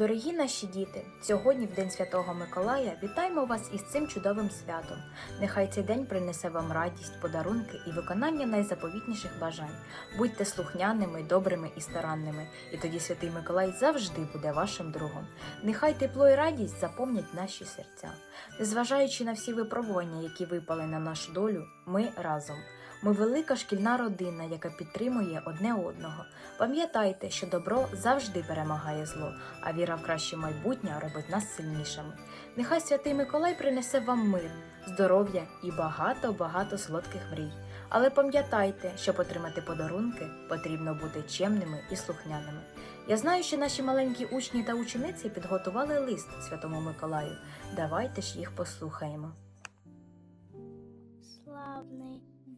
Дорогі наші діти, сьогодні, в День Святого Миколая, вітаємо вас із цим чудовим святом. Нехай цей день принесе вам радість, подарунки і виконання найзаповітніших бажань. Будьте слухняними, добрими і старанними, і тоді Святий Миколай завжди буде вашим другом. Нехай тепло і радість заповнять наші серця. Незважаючи на всі випробування, які випали на нашу долю, ми разом. Ми велика шкільна родина, яка підтримує одне одного. Пам'ятайте, що добро завжди перемагає зло, а віра в краще майбутнє робить нас сильнішими. Нехай святий Миколай принесе вам мир, здоров'я і багато-багато солодких мрій. Але пам'ятайте, щоб отримати подарунки, потрібно бути чемними і слухняними. Я знаю, що наші маленькі учні та учениці підготували лист Святому Миколаю. Давайте ж їх послухаємо.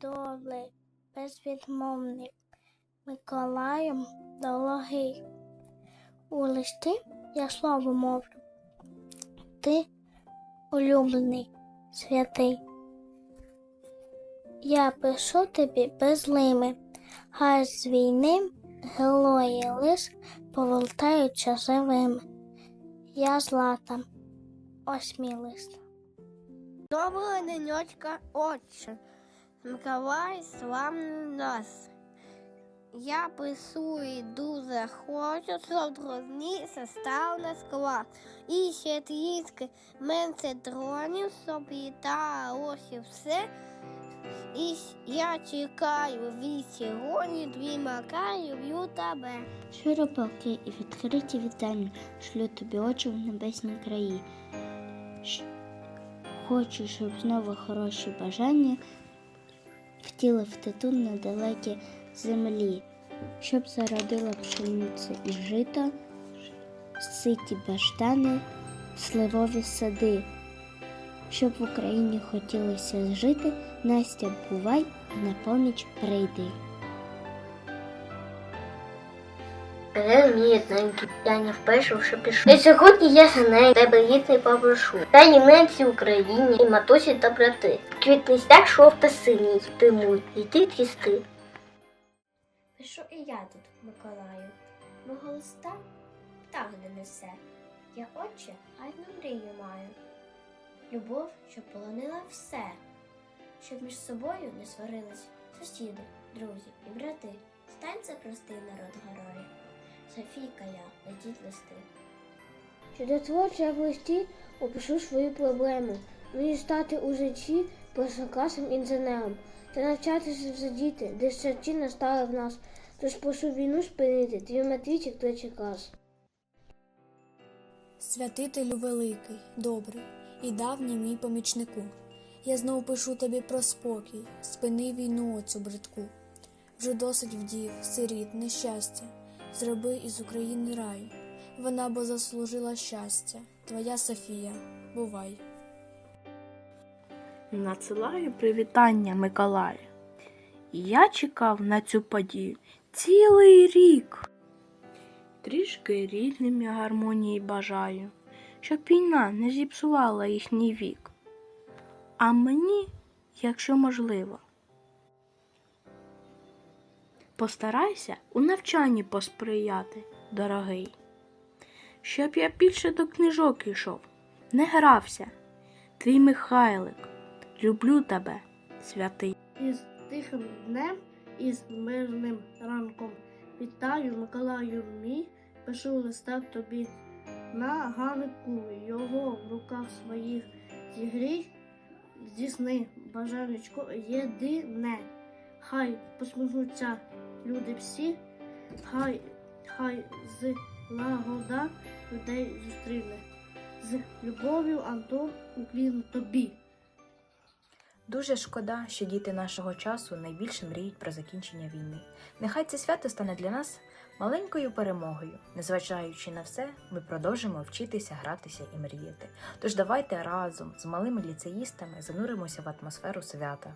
Славний, добрий, безвідмовний, Миколаєм дорогий. У листі я слово мовлю. Ти улюблений, святий. Я пишу тобі безлими, хай з війни герої лиш повертаються живими. Я злата, ось мій лист. Доброго денечка, отче. Миколай славний нас. Я пишу і дуже хочу, щоб дружніше став на склад. І ще трішки менше дронів, щоб і та ось і все. І я чекаю від сьогодні дві макаю б'ю тебе. Щиро палки і відкриті вітання шлю тобі очі в небесній краї. Хочу, щоб знову хороші бажання втілив ту на далекі землі, щоб зародила пшениця і жито, ситі баштани, сливові сади, щоб в Україні хотілося жити, Настя, бувай і на поміч прийди. Мене мій одненький, я не вперше вже пішов. І сьогодні я за нею тебе гідний попрошу. Дай ненці Україні і матусі та брати. Квітний стяг шовта синій, ти муй, і ти трісти. Пишу і я тут, Миколаю. Мого листа так не несе. Я отче гарну мрію маю. Любов, щоб полонила все, щоб між собою не сварились сусіди, друзі і брати. Станься простий народ герої. Софійка я, летіть листи. Чудотворче в листі опишу свою проблему. Мені стати у житті першокласним інженером та навчатися задіти, де серці настали в нас. Тож прошу війну спинити, твій Матвійчик третій клас. Святителю великий, добрий і давній мій помічнику. Я знов пишу тобі про спокій, спини війну оцю бридку. Вже досить вдів, сиріт, нещастя. Зроби із України рай. Вона бо заслужила щастя. Твоя Софія, бувай. Надсилаю привітання Миколая. Я чекав на цю подію цілий рік. Трішки рідним я гармонії бажаю, щоб війна не зіпсувала їхній вік. А мені, якщо можливо, постарайся у навчанні посприяти, дорогий, щоб я більше до книжок ішов, не грався. Твій Михайлик, люблю тебе, святий. із тихим днем, із мирним ранком. Вітаю, Миколаю мій, пишу листа тобі на ганку його в руках своїх зігрій, здійсни бажанечко єдине. Хай посміхнуться люди всі, хай, хай з лагода людей зустріне. З любов'ю, Антон, уклін тобі. Дуже шкода, що діти нашого часу найбільше мріють про закінчення війни. Нехай це свято стане для нас маленькою перемогою. Незважаючи на все, ми продовжимо вчитися, гратися і мріяти. Тож давайте разом з малими ліцеїстами зануримося в атмосферу свята.